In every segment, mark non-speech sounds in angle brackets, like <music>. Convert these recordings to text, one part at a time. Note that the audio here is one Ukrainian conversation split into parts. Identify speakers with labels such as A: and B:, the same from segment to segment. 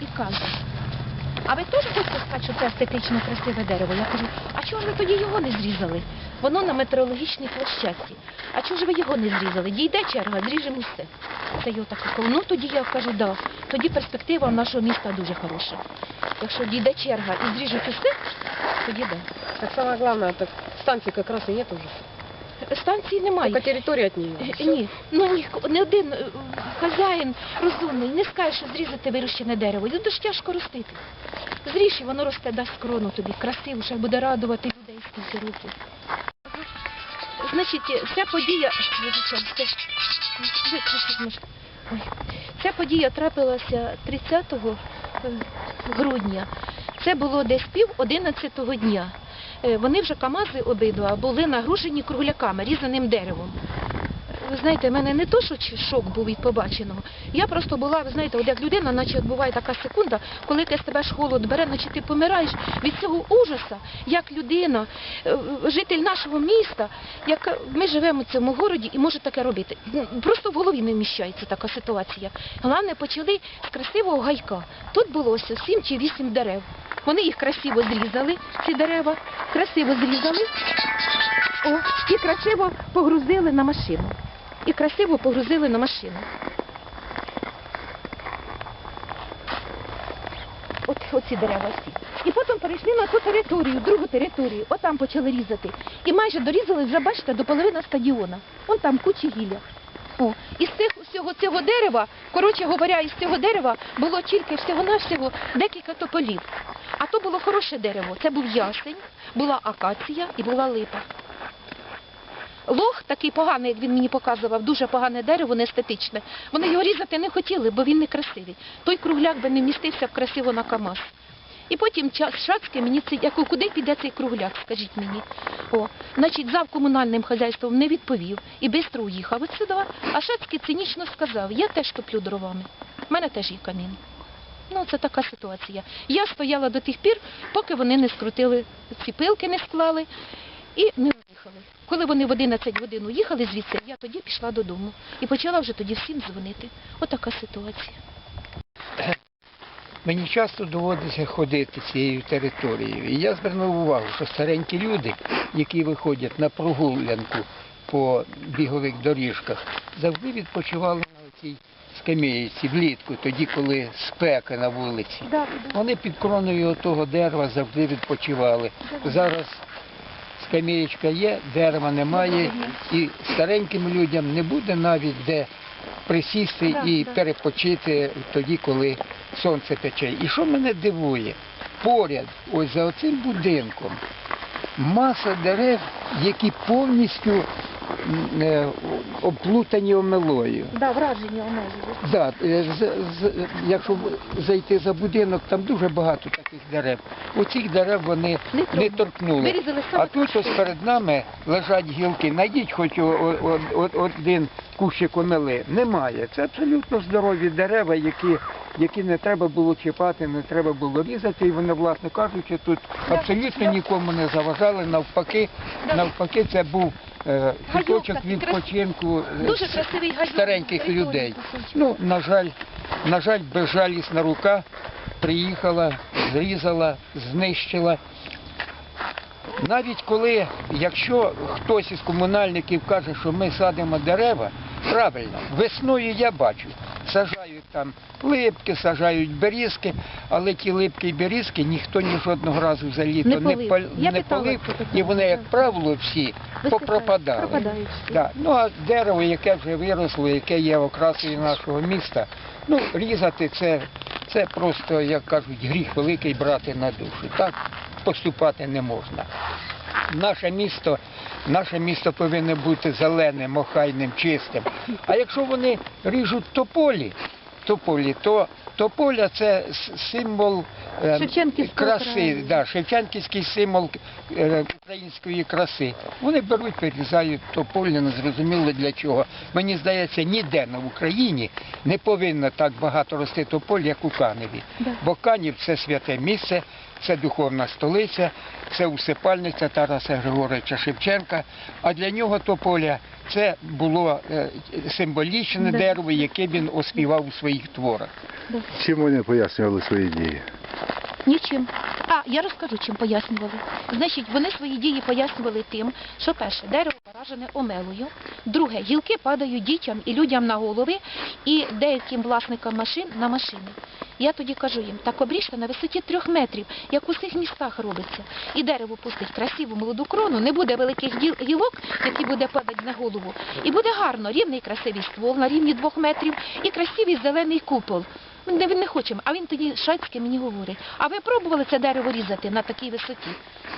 A: І каже. А ви теж хочете сказати, що це естетично красиве дерево? Я кажу, а чого ж ви тоді його не зрізали? Воно на метеорологічній площадці. А чого ж ви його не зрізали? Дійде черга, зріжемо все. Це я так. Ну тоді я кажу, да. Тоді перспектива нашого міста дуже хороша. Якщо дійде черга і зріжуть усе, тоді да.
B: Так самое главное, так станции как раз и нет уже.
A: Станції немає.
B: Только территория от нее.
A: Е, Ні, ну ні, не один е, хазяїн розумний не скаже, що зрізати вирощене дерево. Його дуже тяжко ростити. Зріж, і воно росте, дасть крону тобі, красиво, ще буде радувати людей скільки років. Значить, ця подія. Ой. Ця подія трапилася 30 е, грудня. Це було десь пів одинадцятого дня. Е, Вони вже КАМАЗи обидва були нагружені кругляками, різаним деревом. Ви знаєте, в мене не то, що шок був від побаченого. Я просто була, ви знаєте, от як людина, наче буває така секунда, коли якесь тебе ж холод бере, наче ти помираєш від цього ужаса, як людина, е, житель нашого міста, як ми живемо в цьому городі і може таке робити. Просто в голові не вміщається така ситуація. Головне, почали з красивого гайка. Тут було сім чи вісім дерев. Вони їх красиво зрізали, ці дерева, красиво зрізали. О, і красиво погрузили на машину. І красиво погрузили на машину. От оці дерева всі. І потім перейшли на ту територію, другу територію. Отам почали різати. І майже дорізали вже, бачите, до половини стадіона. Вон там кучі гілля. О, із цих всього цього дерева, коротше говоря, із цього дерева було тільки всього-навсього декілька тополів. То було хороше дерево. Це був ясень, була акація і була липа. Лох такий поганий, як він мені показував, дуже погане дерево, не естетичне. Вони його різати не хотіли, бо він не красивий. Той кругляк би не вмістився красиво на КАМАЗ. І потім час Шацьке мені це, як, куди піде цей кругляк, скажіть мені. О, значить, зав комунальним хазяйством не відповів і швидко уїхав от. А Шацький цинічно сказав, я теж топлю дровами. У мене теж є камін. Ну, це така ситуація. Я стояла до тих пір, поки вони не скрутили, ці пилки не склали і не виїхали. Коли вони в 11 годин уїхали звідси, я тоді пішла додому і почала вже тоді всім дзвонити. Отака ситуація. <clears throat>
C: Мені часто доводиться ходити цією територією. І я звернув увагу, що старенькі люди, які виходять на прогулянку по бігових доріжках, завжди відпочивали на цій скам'яці влітку, тоді, коли спека на вулиці. Вони під кроною того дерева завжди відпочивали. Зараз скам'ячка є, дерева немає, і стареньким людям не буде навіть де присісти і перепочити тоді, коли сонце пече. І що мене дивує? Поряд, ось за оцим будинком, маса дерев, які повністю е, оплутані омелою.
A: Да, враження у нас.
C: Да, е, з, з, якщо зайти за будинок, там дуже багато таких дерев. Оцих дерев вони
A: Не
C: не, торкнули. А тут ось перед нами лежать гілки. Найдіть хоч о- о- о- один кущик омели. Немає. Це абсолютно здорові дерева, які, які не треба було чіпати, не треба було різати. І вони, власне кажучи, тут абсолютно нікому не заважали. Навпаки, навпаки, це був куточок відпочинку е,
A: Дуже красивий
C: стареньких людей. Ну, на жаль, на жаль, безжалісна рука приїхала, зрізала, знищила. Навіть коли, якщо хтось із комунальників каже, що ми садимо дерева, правильно, весною я бачу, сажають там липки, сажають берізки, але ті липки і берізки ніхто ні жодного разу за літо
A: Не полив.
C: не
A: питала,
C: полив,
A: хто
C: і вони, як правило, всі попропадали.
A: всі.
C: Да. Ну а дерево, яке вже виросло, яке є окрасою нашого міста, ну різати це, це просто, як кажуть, гріх великий брати на душу. Так поступати не можна. Наше місто, наше місто повинно бути зеленим, охайним, чистим. А якщо вони ріжуть тополі, тополі, то тополя це символ е, краси, да, шевченківський символ е, української краси. Вони беруть, вирізають тополі, не зрозуміло для чого. Мені здається, ніде на Україні не повинно так багато рости тополь, як у Каневі.
A: Да.
C: Бо Канів це святе місце, це духовна столиця, це усипальниця Тараса Григоровича Шевченка. А для нього тополя це було е, символічне
A: Да.
C: дерево, яке він оспівав у своїх творах.
D: Чим вони пояснювали свої дії?
A: Нічим. А, я розкажу, чим пояснювали. Значить, вони свої дії пояснювали тим, що перше, дерево поражене омелою, друге, гілки падають дітям і людям на голови, і деяким власникам машин на машини. Я тоді кажу їм, так обріжте на висоті трьох метрів, як у всіх містах робиться. І дерево пустить красиву молоду крону, не буде великих гіл- гілок, які буде падати на голову. І буде гарно, рівний красивий ствол на рівні двох метрів і красивий зелений купол. Ми не, не хочемо. А він тоді шацьки мені говорить, а ви пробували це дерево різати на такій висоті?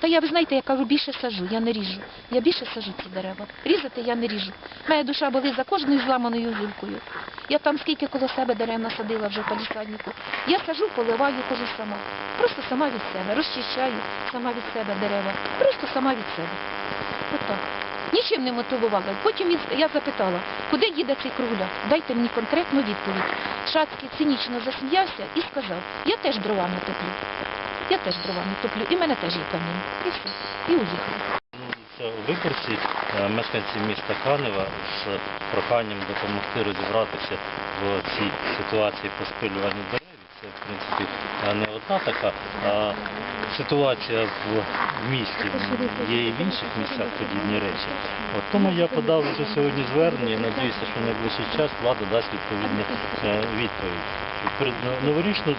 A: Та я, ви знаєте, я кажу, більше сажу, я не ріжу. Я більше сажу ці дерева. Різати я не ріжу. Моя душа болить за кожною зламаною гілкою. Я там скільки коло себе дерев насадила вже в палісаднику. Я сажу, поливаю, хожу сама. Просто сама від себе. Розчищаю сама від себе дерева. Просто сама від себе. Отак. Нічим не мотивувала. Потім я запитала, куди їде цей кругляк? Дайте мені конкретну відповідь. Шацький цинічно засміявся і сказав, я теж дровами топлю. Я теж дровами топлю, і мене теж є камінь. І все. І уїхали.
E: Виборці, е, мешканці міста Канева з проханням допомогти розібратися в цій ситуації по спилюванню дерев. Це, в принципі, е, не одна така ситуація в місті. Є і в інших місцях подібні речі. От тому я подав вже сьогодні звернення і надіюся, що в найближчий час влада дасть відповідну е, відповідь. Перед новорічний,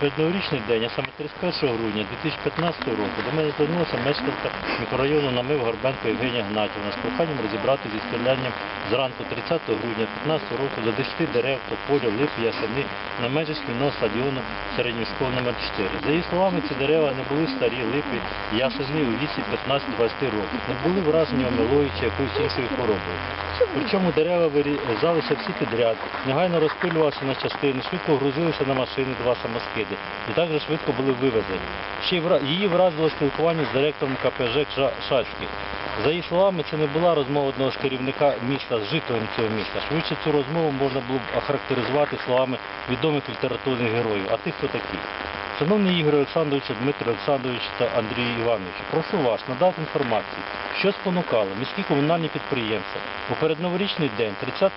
E: передноворічний день, а саме 31 грудня 2015 року, до мене звернулася мешканка мікрорайону Намив Горбенко Євгенія Гнатівна з проханням розібрати зі стрілянням зранку 30 грудня 2015 року до 10 дерев, тополя, лип, ясени на межі шкільного стадіону середньої школи номер 4. За її словами, ці дерева не були старі, липи, ясени у віці 15-20 років, не були вражені омилою чи якоюсь іншою хворобою. Причому дерева вирізалися всі підряд, негайно розпилювалися на частини, швидко грузилися на машини два самоскиди і також швидко були вивезені. Ще її вразило спілкування з директором КПЖ Кша- За її словами, це не була розмова одного з керівника міста, з жителем цього міста. Швидше цю розмову можна було б охарактеризувати словами відомих літературних героїв. А ти хто такий? Шановний Ігор Олександрович, Дмитро Олександрович та Андрій Іванович, прошу вас надати інформацію, що спонукало міські комунальні підприємства у передноворічний день, 30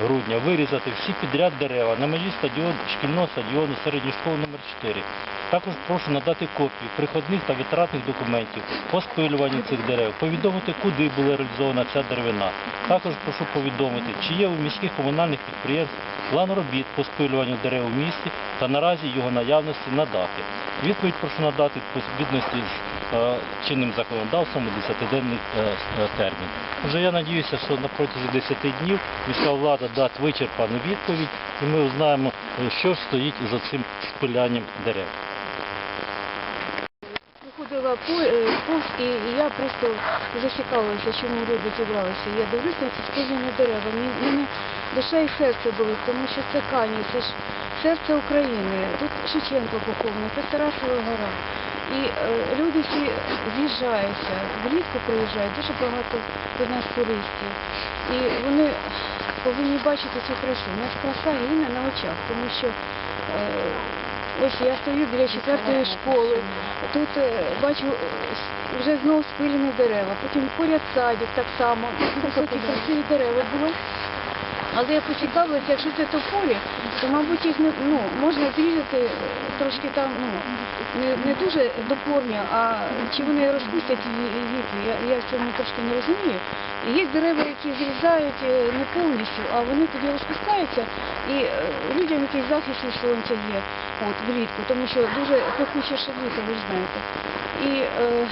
E: грудня, вирізати всі підряд дерева на межі стадіон, шкільного стадіону середньої школи номер 4. Також прошу надати копії приходних та витратних документів по спилюванню цих дерев, повідомити, куди була реалізована ця деревина. Також прошу повідомити, чи є у міських комунальних підприємств план робіт по спилюванню дерев у місті та наразі його наявності надати. Відповідь прошу надати по відповідності з е, чинним законодавством у 10-денний е, е, термін. Вже я надіюся, що на протязі 10 днів міська влада дасть вичерпану відповідь і ми узнаємо, що ж стоїть за цим спилянням дерев.
F: Ходила по, е, повз і, я просто зацікавилася, чому люди зібралися. Я дивлюся ці спільні дерева. Мені, душа і серце болить, тому що це Кані, це ж серце України. Тут Шевченко похований, це Тарасова гора. І е, люди всі з'їжджаються, влітку приїжджають, дуже багато до нас туристів. І вони повинні бачити цю красу. У нас краса гине на очах, тому що е, ось я стою біля четвертої школи. Тут е, бачу вже знову спилені дерева, потім поряд садик так само. <laughs> Високі красиві дерева були. Але я поцікавилася, якщо це тополі, то, мабуть, їх не, ну, можна зрізати трошки там, ну, не, не дуже до корня, а чи вони розпустять віки, я, я в цьому трошки не розумію. Є дерева, які зрізають е, не повністю, а вони тоді розпускаються, і е, людям якийсь захист від сонця є от, влітку, тому що дуже пекуче шабліка, ви ж знаєте. І е,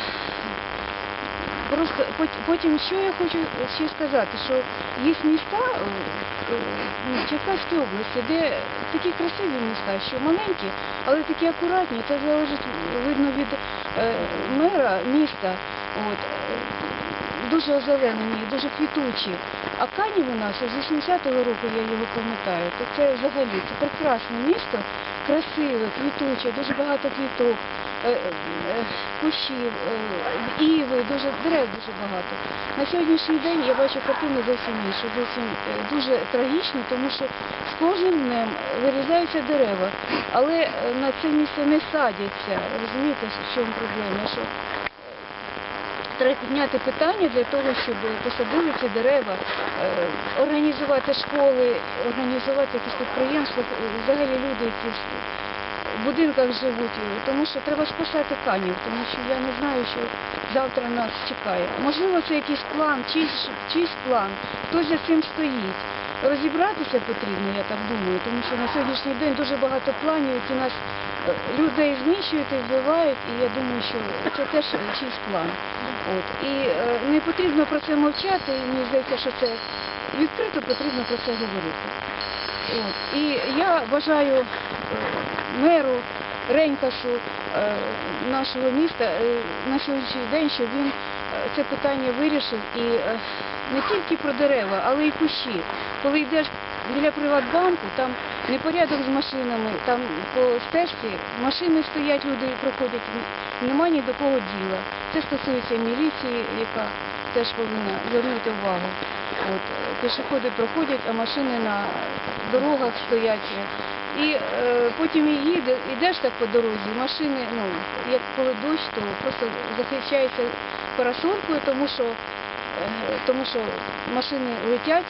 F: просто потім, що я хочу ще сказати, що є міста е, е, ну, в Черкаській області, де такі красиві міста, що маленькі, але такі акуратні, це залежить видно від е, мера міста. От, дуже озеленені, дуже квітучі. А Канів у нас з 80-го року, я його пам'ятаю, то це взагалі це прекрасне місто, красиве, квітуче, дуже багато квіток. Е, е, кущів, е, іви, дуже дерев дуже багато. На сьогоднішній день я бачу картину зовсім іншу, зовсім дуже трагічну, тому що з кожним днем вирізаються дерева, але на це місце не садяться. Розумієте, в чому проблема? Що треба підняти питання для того, щоб посадили ці дерева, організувати школи, організувати якісь підприємства, взагалі люди, які в будинках живуть, тому що треба спасати канів, тому що я не знаю, що завтра нас чекає. Можливо, це якийсь план, чийсь, чийсь план, хтось за цим стоїть. Розібратися потрібно, я так думаю, тому що на сьогоднішній день дуже багато планів, які нас е, людей знищують і вбивають, і я думаю, що це теж чийсь план. От. І е, не потрібно про це мовчати, і мені здається, що це відкрито потрібно про це говорити. От. І я бажаю е, меру Ренькасу е, нашого міста е, на сьогоднішній день, щоб він е, це питання вирішив і не тільки про дерева, але й кущі. Коли йдеш біля Приватбанку, там непорядок з машинами, там по стежці машини стоять, люди проходять, нема ні до кого діла. Це стосується міліції, яка теж повинна звернути увагу. От, пішоходи проходять, а машини на дорогах стоять. І е, потім і їде, йдеш так по дорозі, машини, ну, як коли дощ, то просто захищається парасолькою, тому що, е, тому що машини летять,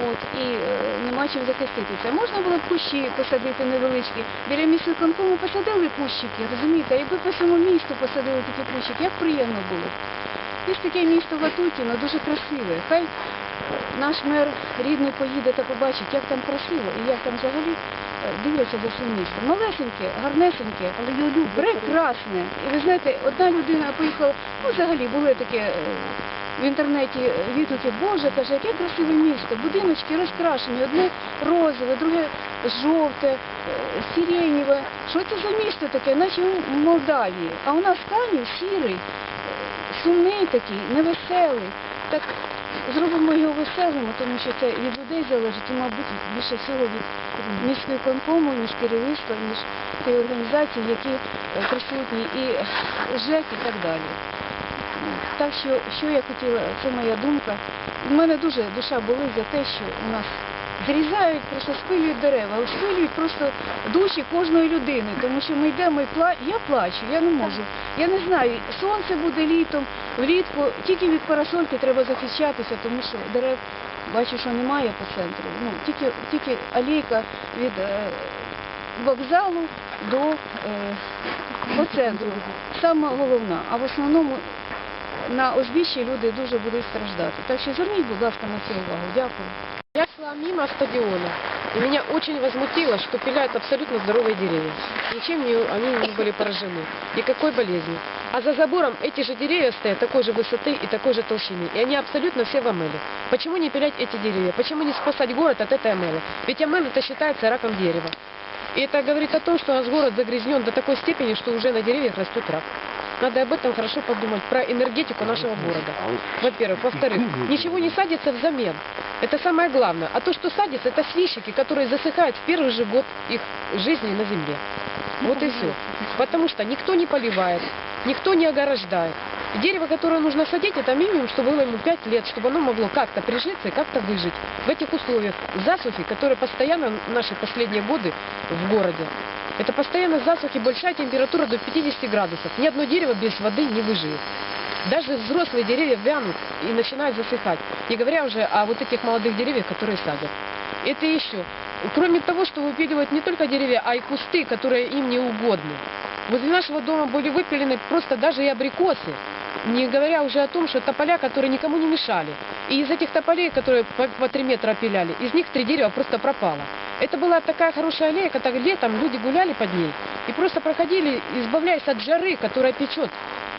F: от, і е, нема чим захиститися. Можна було б кущі посадити невеличкі. Біля міськвиконкому посадили кущики, розумієте, якби по всьому місту посадили такі кущики, як приємно було. Є таке місто Ватутіно, дуже красиве. Хай наш мер рідний поїде та побачить, як там красиво і як там взагалі е, дивляться за цим містом. Малесеньке, гарнесеньке, але його люблять. Прекрасне. І ви знаєте, одна людина поїхала, ну взагалі були таке е, в інтернеті відгуки, Боже, каже, яке красиве місто, будиночки розкрашені, одне розове, друге жовте, е, сиренєве. Що це за місто таке, наче в Молдавії. А у нас Канів сірий, е, сумний такий, невеселий. Так зробимо його веселим, тому що це від людей залежить, і, мабуть, більше всього від міської конкому, ніж керівництва, ніж тієї організації, які е, присутні, і ЖЕК і так далі. Так що, що я хотіла, це моя думка. У мене дуже душа болить за те, що у нас зрізають, просто спилюють дерева, спилюють просто душі кожної людини, тому що ми йдемо і пла... я плачу, я не можу. Я не знаю, сонце буде літом, влітку, тільки від парасольки треба захищатися, тому що дерев бачу, що немає по центру. Ну, тільки, тільки алейка від е, вокзалу до е, по центру. Саме головна. А в основному на узбіччі люди дуже будуть страждати. Так що зверніть, будь ласка, на це увагу. Дякую.
B: Я шла мимо стадиона, и меня очень возмутило, что пиляют абсолютно здоровые деревья. Ничем не, они не были поражены, никакой болезни. А за забором эти же деревья стоят такой же высоты и такой же толщины, и они абсолютно все в амеле. Почему не пилять эти деревья? Почему не спасать город от этой амелы? Ведь амель это считается раком дерева. И это говорит о том, что у нас город загрязнен до такой степени, что уже на деревьях растет рак. Надо об этом хорошо подумать, про энергетику нашего города. Во-первых. Во-вторых, ничего не садится взамен. Это самое главное. А то, что садится, это свищики, которые засыхают в первый же год их жизни на земле. Вот и все. Потому что никто не поливает, никто не ограждает. И Дерево, которое нужно садить, это минимум, чтобы было ему 5 лет, чтобы оно могло как-то прижиться и как-то выжить в этих условиях засухи, которые постоянно наши последние годы в городе. Это постоянно засухи, большая температура до 50 градусов. Ни одно дерево без воды не выживет. Даже взрослые деревья вянут и начинают засыхать. Не говоря уже о вот этих молодых деревьях, которые садят. Это еще. Кроме того, что выпиливают не только деревья, а и кусты, которые им не угодны. Возле нашего дома были выпилены просто даже и абрикосы. Не говоря уже о том, что тополя, которые никому не мешали. И из этих тополей, которые по, по 3 метра пиляли, из них три дерева просто пропало. Это была такая хорошая аллея, когда летом люди гуляли под ней и просто проходили, избавляясь от жары, которая печет.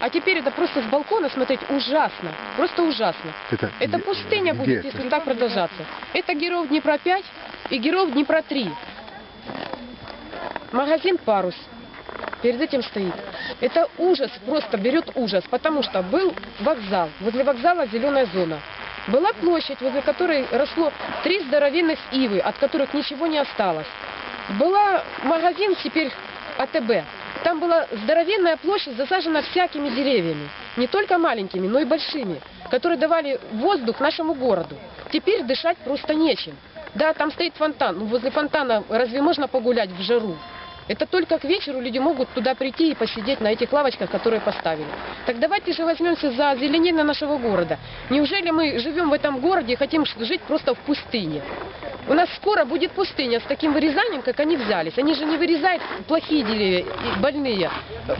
B: А теперь это просто с балкона смотреть ужасно, просто ужасно.
D: Это,
B: Это пустыня будет,
D: это?
B: если так продолжаться. Это Геров Днепра 5 и Геров Днепра 3. Магазин «Парус». Перед этим стоит. Это ужас, просто берет ужас, потому что был вокзал. Возле вокзала зеленая зона. Была площадь, возле которой росло три здоровенных ивы, от которых ничего не осталось. Была магазин теперь АТБ. Там была здоровенная площадь, засажена всякими деревьями. Не только маленькими, но и большими, которые давали воздух нашему городу. Теперь дышать просто нечем. Да, там стоит фонтан. Ну, возле фонтана разве можно погулять в жару? Это только к вечеру люди могут туда прийти и посидеть на этих лавочках, которые поставили. Так давайте же возьмемся за озеленение нашего города. Неужели мы живем в этом городе и хотим жить просто в пустыне? У нас скоро будет пустыня с таким вырезанием, как они взялись. Они же не вырезают плохие деревья, больные,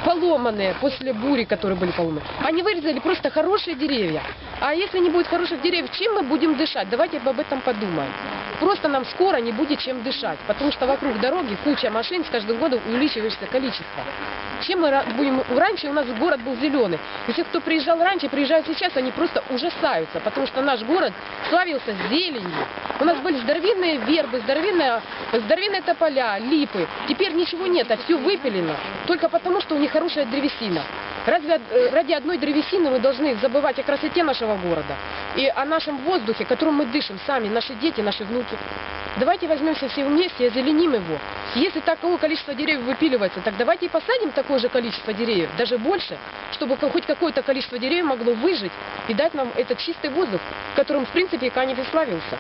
B: поломанные после бури, которые были поломаны. Они вырезали просто хорошие деревья. А если не будет хороших деревьев, чем мы будем дышать? Давайте об этом подумаем. Просто нам скоро не будет чем дышать, потому что вокруг дороги куча машин, с каждым годом увеличивается количество. Чем мы будем... Раньше у нас город был зеленый. Если кто приезжал раньше, приезжают сейчас, они просто ужасаются, потому что наш город славился зеленью. У нас были здоровенные вербы, здоровенные, здоровенные тополя, липы. Теперь ничего нет, а все выпилено. Только потому, что у них хорошая древесина. Разве ради одной древесины мы должны забывать о красоте нашего города и о нашем воздухе, которым мы дышим сами, наши дети, наши внуки? Давайте возьмемся все вместе и озеленим его. Если такое количество деревьев выпиливается, так давайте и посадим такое же количество деревьев, даже больше, чтобы хоть какое-то количество деревьев могло выжить и дать нам этот чистый воздух, которым, в принципе, Канев и славился.